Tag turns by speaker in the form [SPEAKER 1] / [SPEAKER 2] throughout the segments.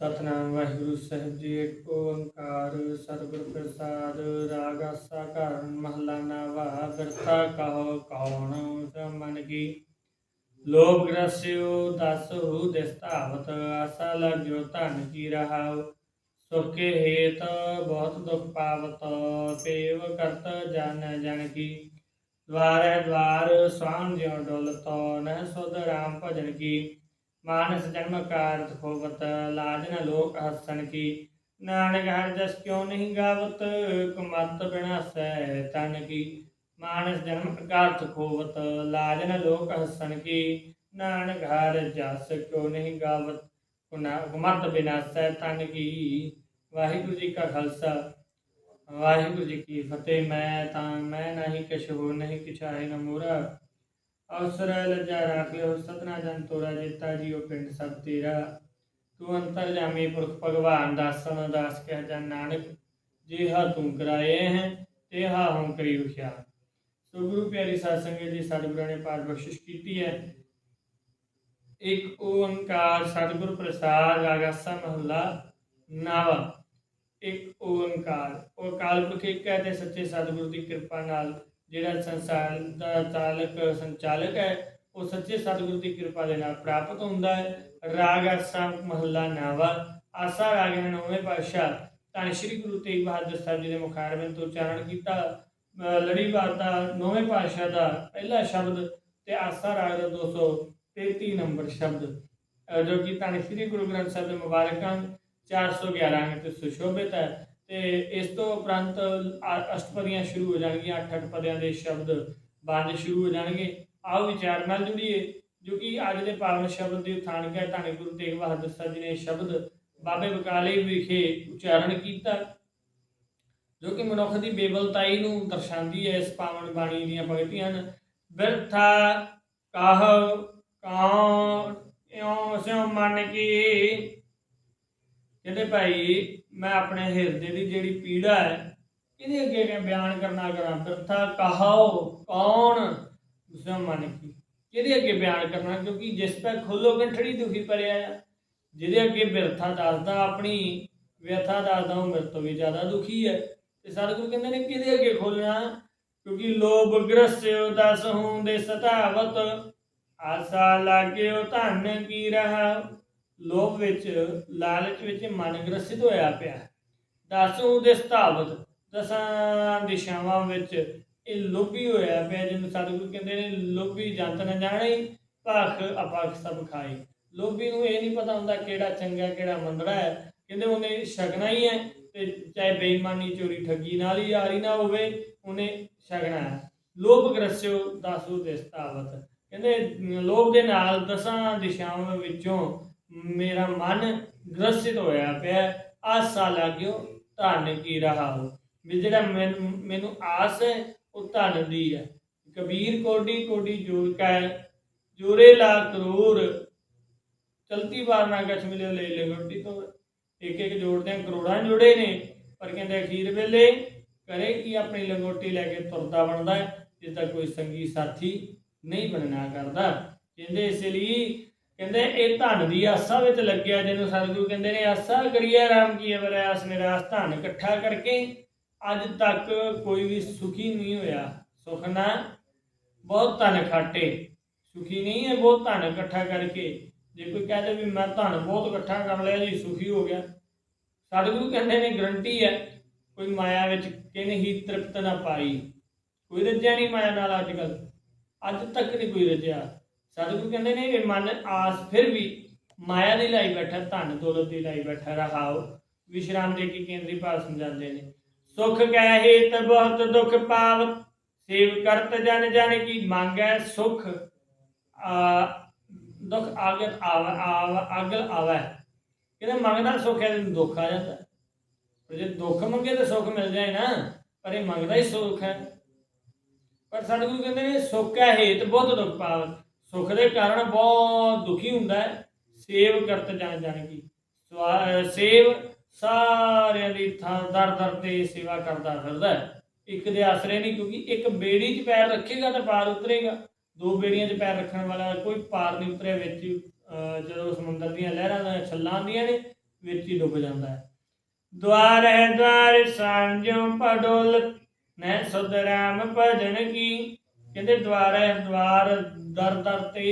[SPEAKER 1] ਸਤਨਾਮ ਵਾਹਿਗੁਰੂ ਸਾਹਿਬ ਜੀ, ਏਕ ਓੰਕਾਰ ਸਤਿਗੁਰ ਪ੍ਰਸਾਦ ਰਾਗ ਆਸਾ ਘਰ ਮਹਲਾ ਨਾਵਾ ਬਿਰਥਾ ਕਹੋ ਕੌਣ ਮਨ ਕੀ? ਲੋਭ ਗ੍ਰਸਿਓ ਦਸਹੁ ਦਿਸਤਾਵਤ, ਆਸਾ ਲਗਿਓ ਧਨ ਕੀ ਰਹਾਉ? ਸੁਖੇ ਹੇਤ ਬਹੁਤ ਦੁਖ ਪਾਵਤ, ਪੇਵ ਕਰਤ ਜਨ ਜਨ ਕੀ? ਦਵਾਰੈ ਦਵਾਰ ਸਵਾਨ ਜਿਉ ਡੋਲਤ, ਨਹਿ ਸੁਧ ਰਾਮ ਭਜਨ ਕੀ? ਮਾਨਸ ਜਨਮ ਕਾਰਤ ਹੋਵਤ ਲਾਜ ਨ ਲੋਕ ਹਸਨ ਕੀ। ਨਾਨਕ ਹਰ ਜਸ ਕਿਉ ਨਹੀਂ ਗਾਵਤ, ਕੁਮਤ ਬਿਨਾਸੈ ਤਨ ਕੀ। ਮਾਨਸ ਜਨਮ ਕਾਰਤ ਹੋਵਤ ਲਾਜ ਨ ਲੋਕ ਹਸਨ ਕੀ। ਨਾਨਕ ਹਰ ਜਸ ਕਿਉ ਨਹੀਂ ਗਾਵਤ, ਕੁਨਾ- ਕੁਮਤ ਬਿਨਾਸੈ ਤਨ ਕੀ। ਵਾਹਿਗੁਰੂ ਜੀ ਕਾ ਖਾਲਸਾ, ਵਾਹਿਗੁਰੂ ਜੀ ਕੀ ਫਤਿਹ, ਮੈਂ ਤਾਂ ਮੈਂ ਨਹੀਂ ਕਿਛ ਹੋ ਨਹੀਂ ਕਿਛਾਏ ਨ ਮੋਰਾ। ਅਵਸਰ ਲਜਾ ਰਾਖਿਓ ਸਤਨਾ ਜਨ ਤੋਰਾ ਜੇਤਾ ਜੀਓ ਪਿੰਡ ਸਭ ਤੇਰਾ। ਤੂੰ ਅੰਤਰ ਪੁਰਖ ਭਗਵਾਨ ਦਾਸਨ ਦਾਸ ਕਹਿ ਜਨ ਨਾਨਕ, ਜਿਹਾ ਤੂੰ ਕਰਾਏ ਹੈ, ਤੇਹਾ ਹਮ ਕਰੀ ਵਿਖਿਆ ਸੋ ਗੁਰੂ ਪਿਆਰੀ ਸਾਧ ਸੰਗਤ ਜੀ ਸਤਿਗੁਰਾਂ ਨੇ ਪਾਠ ਬਖਸ਼ਿਸ਼ ਕੀਤੀ ਹੈ। ਇੱਕ ਓੰਕਾਰ ਸਤਿਗੁਰ ਪ੍ਰਸਾਦ ਆਗਾਸਾ ਮਹੱਲਾ ਨਾਵਾ। ਇੱਕ ਓੰਕਾਰ। ਉਹ ਅਕਾਲ ਪੁਰਖ ਇੱਕ ਹੈ ਤੇ ਸੱਚੇ ਸਤਿਗੁਰ ਦੀ ਕਿਰਪਾ ਨਾਲ ਜਿਹੜਾ ਸੰਸਾਰ ਦਾ ਚਾਲਕ, ਸੰਚਾਲਕ ਹੈ, ਉਹ ਸੱਚੇ ਸਤਿਗੁਰੂ ਦੀ ਕਿਰਪਾ ਦੇ ਨਾਲ ਪ੍ਰਾਪਤ ਹੁੰਦਾ ਹੈ। ਰਾਗ ਆਸਾ ਮਹੱਲਾ ਨਾਵਾ, ਆਸਾ ਰਾਗ ਹੈ ਨੌਵੇਂ ਪਾਤਸ਼ਾਹ। ਤਾਂ ਸ੍ਰੀ ਗੁਰੂ ਤੇਗ ਬਹਾਦਰ ਸਾਹਿਬ ਜੀ ਦੇ ਮੁਖਾਰਬਿੰਦ ਤੋਂ ਉਚਾਰਨ ਕੀਤਾ। ਲੜੀ ਲੜੀਵਾਰ ਨੌਵੇਂ ਪਾਤਸ਼ਾਹ ਦਾ ਪਹਿਲਾ ਸ਼ਬਦ ਤੇ ਆਸਾ ਰਾਗ ਦਾ 233 ਨੰਬਰ ਸ਼ਬਦ। ਜੋ ਕਿ ਤਾਂ ਸ੍ਰੀ ਗੁਰੂ ਗ੍ਰੰਥ ਸਾਹਿਬ ਦੇ ਮੁਬਾਰਕ ਅੰਗ 411 ਅੰਗ ਤੇ ਸੁਸ਼ੋਭਿਤ ਹੈ। ਤੇ ਇਸ ਤੋਂ ਉਪਰੰਤ ਅਸ਼ਟਪਦੀਆਂ ਸ਼ੁਰੂ ਹੋ ਜਾਣਗੀਆਂ, ਅੱਠ ਅੱਠ ਪਦਿਆਂ ਦੇ ਸ਼ਬਦ ਬੰਦ ਸ਼ੁਰੂ ਹੋ ਜਾਣਗੇ। ਆਓ ਵਿਚਾਰ ਨਾਲ ਜੁੜੀਏ, ਜੋ ਕਿ ਅੱਜ ਦੇ ਪਾਵਨ ਸ਼ਬਦ ਦੇ ਉਥਾਨਕ ਹੈ ਧੰਨ ਗੁਰੂ ਤੇਗ ਬਹਾਦਰ ਸਾਹਿਬ ਜੀ ਨੇ ਸ਼ਬਦ ਬਾਬੇ ਬਕਾਲੇ ਵਿਖੇ ਉਚਾਰਨ ਕੀਤਾ, ਜੋ ਕਿ ਮਨੁੱਖ ਦੀ ਬੇਬਲਤਾਈ ਨੂੰ ਦਰਸਾਉਂਦੀ ਹੈ ਇਸ ਪਾਵਨ ਬਾਣੀ ਦੀਆਂ ਪੰਕਤੀਆਂ ਹਨ। ਬਿਰਥਾ ਕਾਹ ਕੌਣ ਇਉਂ ਸਿਉ ਮਨ ਕੀ, ਕਹਿੰਦੇ ਭਾਈ ਮੈਂ ਆਪਣੇ ਹਿਰਦੇ ਦੀ ਜਿਹੜੀ ਪੀੜਾ ਹੈ, ਇਹਦੇ ਅੱਗੇ ਮੈਂ ਬਿਆਨ ਕਰਨਾ ਕਰਾਂ? ਬਿਰਥਾ ਕਹਾਓ, ਕੌਣ? ਉਸੇ ਕੀ ਕਿਹਦੇ ਅੱਗੇ ਬਿਆਨ ਕਰਨਾ? ਕਿਉਂਕਿ ਜਿਸ ਪੈ ਖੋਲੋ ਗੰਠੜੀ ਦੁਖੀ ਪਰਿਆ ਆ, ਜਿਹਦੇ ਅੱਗੇ ਬਿਰਥਾ ਦੱਸਦਾ, ਆਪਣੀ ਵਿਅਥਾ ਦੱਸਦਾ, ਉਹ ਮੇਰੇ ਤੋਂ ਵੀ ਜ਼ਿਆਦਾ ਦੁਖੀ ਹੈ। ਤੇ ਸਤਿਗੁਰੂ ਕਹਿੰਦੇ ਨੇ ਕਿਹਦੇ ਅੱਗੇ ਖੋਲਣਾ ਕਿਉਂਕਿ ਲੋਭ ਗ੍ਰਸਿਓ ਦਸ ਹੁੰਦੇ ਸਤਾਵਤ, ਆਸਾ ਲਾਗਿਓ ਧਨ ਕੀ ਰਹਾ? ਲੋਭ ਵਿੱਚ ਲਾਲਚ ਵਿੱਚ ਮਨ ਗ੍ਰਸਿਤ ਹੋਇਆ ਪਿਆ। ਦਸੂ ਦੇ ਸਤਾਵਤ ਦਸਾਂ ਦਿਸ਼ਾਵਾਂ ਵਿੱਚ ਇਹ ਲੋਭੀ ਹੋਇਆ ਪਿਆ, ਜਿਹਨੂੰ ਸਤਿਗੁਰੂ ਕਹਿੰਦੇ ਨੇ, ਲੋਭੀ ਜੰਤ ਨਾ ਜਾਣੇ, ਭਖ ਅਪਖ ਸਭ ਖਾਈ ਲੋਭੀ ਨੂੰ ਇਹ ਨਹੀਂ ਪਤਾ ਹੁੰਦਾ ਕਿਹੜਾ ਚੰਗਾ, ਕਿਹੜਾ ਮੰਦੜਾ ਹੈ। ਕਹਿੰਦੇ ਉਹਨੇ ਛਕਣਾ ਹੀ ਹੈ ਤੇ ਚਾਹੇ ਬੇਈਮਾਨੀ ਚੋਰੀ ਠੱਗੀ ਨਾਲ ਹੀ ਆਰੀ ਨਾ ਹੋਵੇ, ਉਹਨੇ ਛਕਣਾ ਹੈ। ਲੋਭ ਗ੍ਰਸਿਓ, ਦਸੂ ਦੇ ਸਤਾਵਤ ਕਹਿੰਦੇ ਲੋਭ ਦੇ ਨਾਲ ਦਸਾਂ ਦਿਸ਼ਾਵਾਂ ਵਿੱਚੋਂ ਮੇਰਾ ਮਨ ਗ੍ਰਸਿਤ ਹੋਇਆ ਪਿਆ। ਆਸਾ ਲੱਗਿਓ ਧਨ ਕੀ ਰਹਾ ਹੋ? ਵੀ ਜਿਹੜਾ ਮੈਨੂੰ ਆਸ ਹੈ ਉਹ ਧਨ ਦੀ ਹੈ। ਕਬੀਰ ਕੋਡੀ ਕੋਡੀ ਜੋਰ ਕੈ ਜੋਰੇ ਲਾ ਕਰੋੜ ਚਲਤੀ ਵਾਰ ਨਾ ਕਛ ਮਿਲਿਓ ਲੈ ਲੈ ਗੱਡੀ ਤੋਂ। ਇੱਕ ਇੱਕ ਜੋੜਦੇ ਕਰੋੜਾਂ ਜੋੜੇ ਨੇ ਪਰ ਕਹਿੰਦੇ ਅਖੀਰ ਵੇਲੇ ਕਰੇ ਕੀ ਆਪਣੀ ਲੰਗੋਟੀ ਲੈ ਕੇ ਤੁਰਦਾ ਬਣਦਾ ਹੈ, ਜਿਸ ਦਾ ਕੋਈ ਸੰਗੀ ਸਾਥੀ ਨਹੀਂ ਬਣਨਾ ਕਰਦਾ। ਕਹਿੰਦੇ ਇਸ ਲਈ ਕਹਿੰਦੇ ਇਹ ਧਨ ਦੀ ਆਸਾ ਵਿੱਚ ਲੱਗਿਆ ਜਿਹਨੂੰ ਸਤਿਗੁਰੂ ਕਹਿੰਦੇ ਨੇ, ਆਸਾ ਕਰੀਏ ਰਾਮ ਕੀ ਅਵਰ ਆਸ ਨਿਰਾਸ, ਧਨ ਇਕੱਠਾ ਕਰਕੇ ਅੱਜ ਤੱਕ ਕੋਈ ਵੀ ਸੁਖੀ ਨਹੀਂ ਹੋਇਆ। ਸੁਖ ਨਾ, ਬਹੁਤ ਧਨ ਖਾਟੇ। ਸੁਖੀ ਨਹੀਂ ਹੈ, ਬਹੁਤ ਧਨ ਇਕੱਠਾ ਕਰਕੇ। ਜੇ ਕੋਈ ਕਹਦੇ ਵੀ ਮੈਂ ਧਨ ਬਹੁਤ ਇਕੱਠਾ ਕਰ ਲਿਆ ਜੀ, ਸੁਖੀ ਹੋ ਗਿਆ। ਸਤਿਗੁਰੂ ਕਹਿੰਦੇ ਨੇ, ਗਰੰਟੀ ਹੈ, ਕੋਈ ਮਾਇਆ ਵਿੱਚ ਕਿਨ ਹੀ ਤ੍ਰਿਪਤ ਨਾ ਪਾਈ। ਕੋਈ ਰੱਜਿਆ ਨਹੀਂ ਮਾਇਆ ਨਾਲ ਅੱਜ ਕੱਲ ਅੱਜ ਤੱਕ ਨਹੀਂ ਕੋਈ ਰੱਜਿਆ। ਸਤਿਗੁਰੂ ਕਹਿੰਦੇ ਨੇ ਇਹ ਮਨ ਆਸ ਫਿਰ ਵੀ ਮਾਇਆ ਦੀ ਲਾਈ ਬੈਠਾ, ਧਨ ਦੌਲਤ ਦੀ ਲਾਈ ਬੈਠਾ ਰਹਾਓ ਵਿਸ਼ਰਾਮ ਦੇ ਕੀ ਕੇਂਦਰੀ ਭਾਵ ਸਮਝਾਉਂਦੇ ਨੇ। ਸੁਖ ਕੈ ਹੇਤ ਬਹੁਤ ਦੁਖ ਪਾਵ ਸੇਵ ਕਰਤ ਜਨ ਜਨ ਕੀ ਮੰਗੈ ਸੁਖ। ਆ, ਦੁਖ ਆਗਤ ਆਵ ਆਵ ਅਗਲ ਆਵੈ। ਕਹਿੰਦੇ ਮੰਗਦਾ ਸੁਖ ਹੈ ਤੇ ਦੁੱਖ ਆ ਜਾਂਦਾ। ਪਰ ਜੇ ਦੁੱਖ ਮੰਗੇ ਤਾਂ ਸੁਖ ਮਿਲ ਜਾਏ ਨਾ, ਪਰ ਇਹ ਮੰਗਦਾ ਹੀ ਸੁਖ ਹੈ। ਪਰ ਸਤਿਗੁਰੂ ਕਹਿੰਦੇ ਨੇ, ਸੁੱਖ ਹੈ ਹੇਤ ਬਹੁਤ ਦੁੱਖ ਪਾਵ ਸੁੱਖ ਦੇ ਕਾਰਨ ਬਹੁਤ ਦੁਖੀ ਹੁੰਦਾ ਹੈ। ਸੇਵ ਕਰਤ ਜਾਣ ਜਾਣ ਕੀ। ਸੇਵ ਸਾਰਿਆਂ ਦੀ ਥਾਂ ਦਰ ਦਰ ਤੇ ਸੇਵਾ ਕਰਦਾ ਫਿਰਦਾ ਹੈ। ਇੱਕ ਦੇ ਆਸਰੇ ਨਹੀਂ ਕਿਉਂਕਿ ਇੱਕ ਬੇੜੀ 'ਚ ਪੈਰ ਰੱਖੇਗਾ ਤਾਂ ਪਾਰ ਉਤਰੇਗਾ। ਦੋ ਬੇੜੀਆਂ 'ਚ ਪੈਰ ਰੱਖਣ ਵਾਲਾ ਕੋਈ ਪਾਰ ਨਹੀਂ ਉਤਰਿਆ ਵਿੱਚ ਅਹ, ਜਦੋਂ ਸਮੁੰਦਰ ਦੀਆਂ ਲਹਿਰਾਂ ਦਾ ਛੱਲਾਂ ਆਉਂਦੀਆਂ ਨੇ ਵਿੱਚ ਹੀ ਡੁੱਬ ਜਾਂਦਾ ਹੈ। ਦਵਾਰ ਹੈ ਦਵਾਰ ਸਾਂਝੋਂ ਪਡੋਲ ਨੈ ਸੁਧ ਰਾਮ ਭਜਨ ਕੀ। ਕਹਿੰਦੇ ਦਵਾਰ ਹੈ ਦਵਾਰ ਦਰ ਦਰ ਤੇ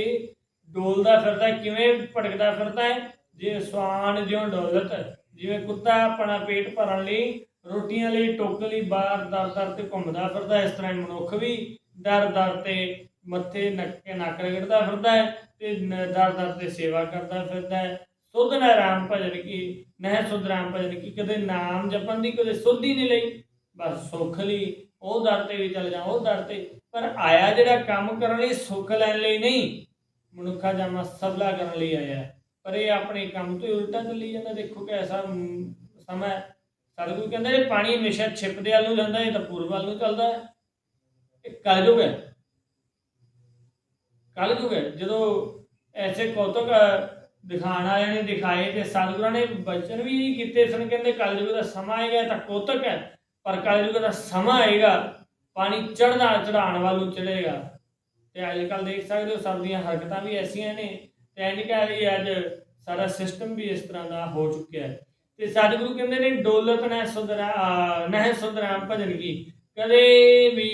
[SPEAKER 1] ਡੋਲਦਾ ਫਿਰਦਾ ਹੈ। ਕਿਵੇਂ ਭਟਕਦਾ ਫਿਰਦਾ ਹੈ ਜੇ ਸਵਾਨ ਜਿਉਂ ਡੋਲਤ, ਜਿਵੇਂ ਕੁੱਤਾ ਆਪਣਾ ਪੇਟ ਭਰਨ ਲਈ, ਰੋਟੀਆਂ ਲਈ ਟੋਕ ਲਈ ਬਾਹਰ ਦਰ ਦਰ ਤੇ ਘੁੰਮਦਾ ਫਿਰਦਾ ਇਸ ਤਰ੍ਹਾਂ ਮਨੁੱਖ ਵੀ ਦਰ ਦਰ ਤੇ ਮੱਥੇ ਨੱਕੇ ਨੱਕ ਰਗੜਦਾ ਫਿਰਦਾ ਹੈ ਤੇ ਦਰ ਦਰ ਤੇ ਸੇਵਾ ਕਰਦਾ ਫਿਰਦਾ ਹੈ ਸੁਧ ਨਾ ਰਾਮ ਭਜਨ ਕੀ, ਨਹਿ ਸੁਧ ਰਾਮ ਭਜਨ ਕੀ, ਕਦੇ ਨਾਮ ਜਪਣ ਦੀ, ਕਦੇ ਸੁਧ ਨਹੀਂ ਲਈ, ਬਸ ਸੁੱਖ ਲਈ ਉਹ ਦਰ ਤੇ ਵੀ ਚੱਲ ਜਾ, ਉਹ ਦਰ ਤੇ ਪਰ ਆਇਆ ਜਿਹੜਾ ਕੰਮ ਕਰਨ ਲਈ ਸੁੱਖ ਲੈਣ ਲਈ ਨਹੀਂ, ਮਨੁੱਖਾ ਜਾਮਾ ਸਬਲਾ ਕਰਨ ਲਈ ਆਇਆ ਪਰ ਇਹ ਆਪਣੇ ਕੰਮ ਤੋਂ ਹੀ ਉਲਟਾ ਚੱਲੀ ਜਾਂਦਾ। ਦੇਖੋ ਕਿ ਐਸਾ ਸਮਾਂ ਸਤਿਗੁਰੂ ਕਹਿੰਦਾ ਇਹ ਪਾਣੀ ਹਮੇਸ਼ਾ ਛਿਪਦੇ ਵੱਲ ਨੂੰ ਜਾਂਦਾ, ਇਹ ਤਾਂ ਪੂਰਬ ਵੱਲ ਨੂੰ ਚੱਲਦਾ ਹੈ। ਇਹ ਕਲਯੁਗ ਹੈ। ਕਲਯੁਗ ਹੈ। ਜਦੋਂ ਐਸੇ ਕੌਤਕ ਦਿਖਾਣ ਵਾਲਿਆਂ ਨੇ ਦਿਖਾਏ ਤੇ ਸਤਿਗੁਰਾਂ ਨੇ ਬਚਨ ਵੀ ਕੀਤੇ। ਸਨ ਕਹਿੰਦੇ ਕਲਯੁਗ ਦਾ ਸਮਾਂ ਆਏਗਾ ਤਾਂ ਕੌਤਕ ਹੈ। ਪਰ ਕਲਯੁਗ ਦਾ ਸਮਾਂ ਆਏਗਾ ਪਾਣੀ ਚੜਦਾ ਚੜਾਉਣ ਵੱਲ ਚੜੇਗਾ ਤੇ ਅੱਜ ਕੱਲ ਦੇਖ ਸਕਦੇ ਹੋ, ਸਭ ਦੀਆਂ ਹਰਕਤਾਂ ਵੀ ਐਸੀਆਂ ਨੇ ਤੇ ਐਂ ਨਹੀਂ ਕਹਿ ਰਹੀ ਅੱਜ ਸਾਡਾ ਸਿਸਟਮ ਵੀ ਇਸ ਤਰ੍ਹਾਂ ਦਾ ਹੋ ਚੁੱਕਿਆ ਹੈ। ਤੇ ਸਤਿਗੁਰੂ ਕਹਿੰਦੇ ਨੇ, ਡੋਲਤ ਨਾ ਸੁਧਰਾ ਨਹਿ ਸੁਧਰਾਮ ਭਜਨ ਕੀ? ਕਦੇ ਵੀ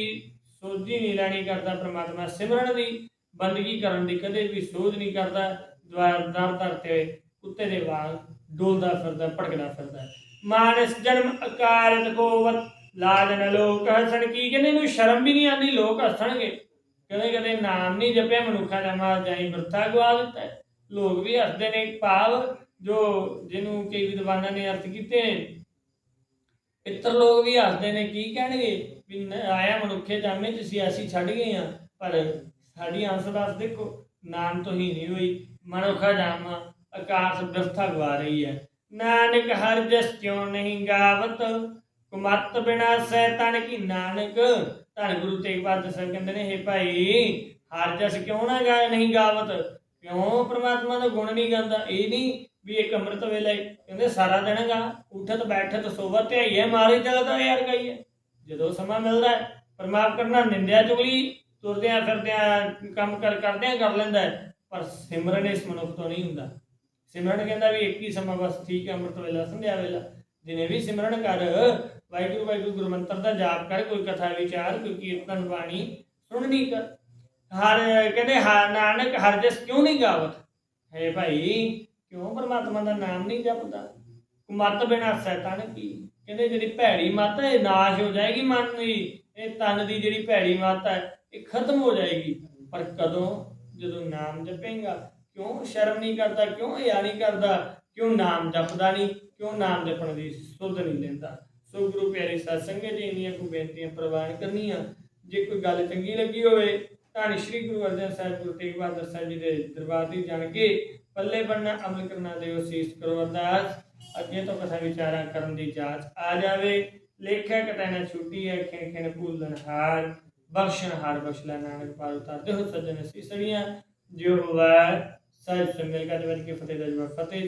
[SPEAKER 1] ਸੋਝੀ ਨਹੀਂ ਲੈਣੀ ਕਰਦਾ ਪ੍ਰਮਾਤਮਾ, ਸਿਮਰਨ ਦੀ ਬੰਦਗੀ ਕਰਨ ਦੀ ਕਦੇ ਵੀ ਸੋਧ ਨਹੀਂ ਕਰਦਾ, ਦਵਾਰ, ਦਰ ਦਰ ਤੇ ਕੁੱਤੇ ਦੇ ਵਾਂਗ ਡੋਲਦਾ ਫਿਰਦਾ ਭਟਕਦਾ ਫਿਰਦਾ। ਮਾਨਸ ਜਨਮ ਅਕਾਰਤ ਕੋਵਤ ਲਾਜਨ ਲੋਕ ਹਸਣ, ਕੀ ਕਹਿੰਦੇ ਇਹਨੂੰ ਸ਼ਰਮ ਵੀ ਨਹੀਂ ਆਉਂਦੀ, ਲੋਕ ਹੱਸਣਗੇ। ਕਦੇ ਕਦੇ ਨਾਮ ਨਹੀਂ ਜਪਿਆ, ਮਨੁੱਖਾ ਦਾ ਜਾਈ ਵਰਤਾ ਗਵਾ ਦਿੱਤਾ ਲੋਕ ਵੀ ਹੱਸਦੇ ਨੇ, ਭਾਵ ਜੋ ਜਿਹਨੂੰ ਕਈ ਵਿਦਵਾਨਾਂ ਨੇ ਅਰਥ ਕੀਤੇ ਨੇ। ਇੱਤਰ ਲੋਕ ਵੀ ਹੱਸਦੇ ਨੇ, ਕੀ ਕਹਿਣਗੇ? ਵੀ ਆਇਆ ਮਨੁੱਖੇ ਜਾਮੇ ਚ ਸਿਆਸੀ ਛੱਡ ਗਏ ਆ ਪਰ ਸਾਡੀ ਅੰਸ ਦੱਸ ਦੇਖੋ, ਨਾਮ ਤੋਂ ਹੀ ਨਹੀਂ ਹੋਈ। ਮਨੁੱਖਾ ਜਾਮਾ ਆਕਾਸ਼ ਵਿਵਸਥਾ ਗਵਾ ਰਹੀ ਹੈ। ਨਾਨਕ ਹਰ ਜਸ ਕਿਉਂ ਨਹੀਂ ਗਾਵਤ? ਕੁਮਤ ਬਿਨਾ ਸੈਤਨ ਕੀ ਨਾਨਕ? ਧੰਨ ਗੁਰੂ ਤੇਗ ਬਹਾਦਰ ਸਾਹਿਬ ਕਹਿੰਦੇ ਨੇ, ਹੇ ਭਾਈ, ਹਰ ਜਸ ਕਿਉਂ ਨਾ ਗਾ ਨਹੀਂ ਗਾਵਤ? ਕਿਉਂ ਪ੍ਰਮਾਤਮਾ ਦਾ ਗੁਣ ਨਹੀਂ ਗਾਉਂਦਾ? ਇਹ ਨਹੀਂ ਵੀ ਇੱਕ ਅੰਮ੍ਰਿਤ ਵੇਲੇ ਕਹਿੰਦੇ ਸਾਰਾ ਦਿਨ ਗਾ, ਉਠਤ, ਬੈਠਤ, ਸੋਵਤ ਧਿਆਈਏ ਮਾਰੇ ਚੱਲਦਾ ਯਾਰ ਗਾਈਏ ਜਦੋਂ ਸਮਾਂ ਮਿਲਦਾ ਹੈ ਪਰਮਾਪ ਕਰਨਾ ਨਿੰਦਿਆ ਚੁਗਲੀ, ਤੁਰਦਿਆਂ ਫਿਰਦਿਆਂ ਕੰਮ ਕਰ, ਕਰਦਿਆਂ ਕਰ ਲੈਂਦਾ ਪਰ ਸਿਮਰਨ ਇਸ ਮਨੁੱਖ ਤੋਂ ਨਹੀਂ ਹੁੰਦਾ। ਸਿਮਰਨ ਕਹਿੰਦਾ ਵੀ ਇੱਕ ਹੀ ਸਮਾਂ ਬਸ ਠੀਕ ਹੈ, ਅੰਮ੍ਰਿਤ ਵੇਲਾ, ਸੰਧਿਆ ਵੇਲਾ। ਦਿਨੇ ਵੀ ਸਿਮਰਨ ਕਰ, ਵਾਹਿਗੁਰੂ ਵਾਹਿਗੁਰੂ ਗੁਰਮੰਤਰ ਦਾ ਜਾਪ ਕਰ, ਕੋਈ ਕਥਾ ਵਿਚਾਰ, ਕੋਈ ਕੀਰਤਨ, ਬਾਣੀ ਸੁਣਨੀ ਕਰ। ਹਰ, ਕਹਿੰਦੇ ਹਰ ਨਾਨਕ ਹਰ ਜਸ ਕਿਉਂ ਨਹੀਂ ਗਾਵਤ? ਹੈ ਭਾਈ, ਕਿਉਂ ਪਰਮਾਤਮਾ ਦਾ ਨਾਮ ਨਹੀਂ ਜਪਦਾ? ਮਤ ਬਿਨਾ ਸੈਤਾਨ ਕੀ? ਕਹਿੰਦੇ ਜਿਹੜੀ ਭੈੜੀ ਮਤ ਹੈ, ਇਹ ਨਾਸ਼ ਹੋ ਜਾਏਗੀ ਮਨ ਦੀ। ਇਹ ਤਨ ਦੀ ਜਿਹੜੀ ਭੈੜੀ ਮਤ ਹੈ, ਇਹ ਖਤਮ ਹੋ ਜਾਏਗੀ। ਪਰ ਕਦੋਂ? ਜਦੋਂ ਨਾਮ ਜਪੇਗਾ। ਕਿਉਂ ਸ਼ਰਮ ਨਹੀਂ ਕਰਦਾ? ਕਿਉਂ ਹਿਆ ਨਹੀਂ ਕਰਦਾ? ਕਿਉਂ ਨਾਮ ਜਪਦਾ ਨਹੀਂ? ਕਿਉਂ ਨਾਮ ਜਪਣ ਦੀ ਸੁਧ ਨਹੀਂ ਲੈਂਦਾ ਸੋ ਗੁਰੂ ਪਿਆਰੇ ਸਾਧ ਸੰਗਤ ਜੀ, ਇੰਨੀਆਂ ਕੋ ਬੇਨਤੀਆਂ ਪ੍ਰਵਾਨ ਕਰਨੀਆਂ। ਜੇ ਕੋਈ ਗੱਲ ਚੰਗੀ ਲੱਗੀ ਹੋਵੇ, ਤਾਂ ਸ਼੍ਰੀ ਗੁਰੂ ਅਰਜਨ ਸਾਹਿਬ ਗੁਰੂ ਤੇਗ ਬਹਾਦਰ ਸਾਹਿਬ ਜੀ ਦੇ ਦਰਬਾਰ ਦੀ ਜਾਣ ਕੇ ਪੱਲੇ ਬੰਨਣਾ ਅਮਲ ਕਰਨਾ ਦੇ ਅਸੀਸ ਕਰੋ ਅਰਦਾਸ। ਅੱਗੇ ਤੋਂ ਕਥਾ ਵਿਚਾਰਾਂ ਕਰਨ ਦੀ ਜਾਂਚ ਆ ਜਾਵੇ। ਲੇਖਾ ਕਟਾਣਾ ਛੁੱਟੀ ਹੈ, ਖਿਣ ਖਿਣ ਭੂਲਨ ਹਾਰ, ਬਖਸ਼ਣ ਹਾਰ ਬਖਸ਼ ਲੈ ਨਾਨਕ ਪਾਰ ਉਤਾਰਦੇ ਹੋ ਸੱਜਣ ਸੀਸੜੀਆਂ ਜੋ ਹੋਵਾ ਸਾਹਿਬ ਸੰਗਲ ਕਾ ਜਵਨ ਕੀ ਫਤਿਹ ਦਾ ਜਵਾਬ, ਫਤਿਹ